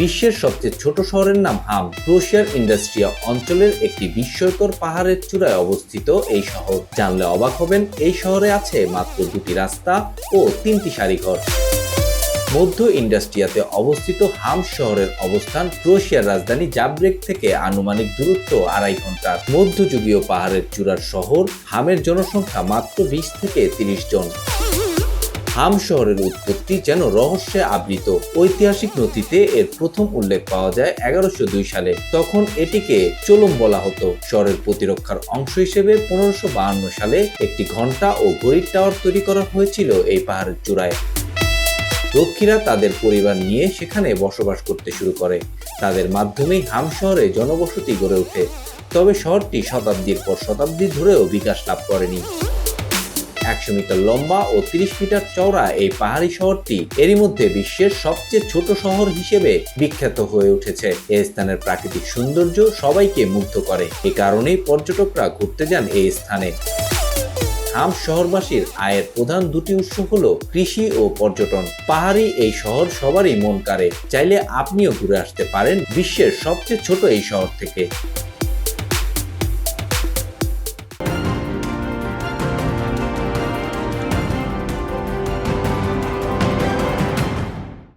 বিশ্বের সবচেয়ে ছোট শহরের নাম হাম। ক্রোশিয়ার ইন্ডাস্ট্রিয়া অঞ্চলের একটি বিস্ময়কর পাহাড়ের চূড়ায় অবস্থিত এই শহর। জানলে অবাক হবেন, এই শহরে আছে মাত্র দুটি রাস্তা ও তিনটি সারিঘর মধ্য ইন্ডাস্ট্রিয়াতে অবস্থিত হাম শহরের অবস্থান ক্রোয়েশিয়ার রাজধানী জাব্রেক থেকে আনুমানিক দূরত্ব আড়াই ঘণ্টা মধ্যযুগীয় পাহাড়ের চূড়ার শহর হামের জনসংখ্যা মাত্র বিশ থেকে তিরিশ জন। হাম শহরের উৎপত্তি যেন রহস্যে আবৃত। ঐতিহাসিক নথিতে এর প্রথম উল্লেখ পাওয়া যায় এগারোশো দুই সালে। তখন এটিকে চোলম বলা হতো। শহরের প্রতিরক্ষার অংশ হিসেবে পনেরোশো বাহান্ন সালে একটি ঘণ্টা ও ঘড়ির টাওয়ার তৈরি করা হয়েছিল এই পাহাড়ের চূড়ায়। রক্ষীরা তাদের পরিবার নিয়ে সেখানে বসবাস করতে শুরু করে। তাদের মাধ্যমেই হাম শহরে জনবসতি গড়ে ওঠে। তবে শহরটি শতাব্দীর পর শতাব্দী ধরেও বিকাশ লাভ করেনি। একশো মিটার লম্বা ও তিরিশ মিটার চওড়া এই পাহাড়ি শহরটি এরই মধ্যে বিশ্বের সবচেয়ে ছোট শহর হিসেবে বিখ্যাত হয়ে উঠেছে। এই স্থানের প্রাকৃতিক সৌন্দর্য সবাইকে মুগ্ধ করে। এ কারণেই পর্যটকরা ঘুরতে যান এই স্থানে। হাম শহরবাসীর আয়ের প্রধান দুটি উৎস হলো কৃষি ও পর্যটন। পাহাড়ি এই শহর সবারই মন কাড়ে। চাইলে আপনিও ঘুরে আসতে পারেন বিশ্বের সবচেয়ে ছোট এই শহর থেকে।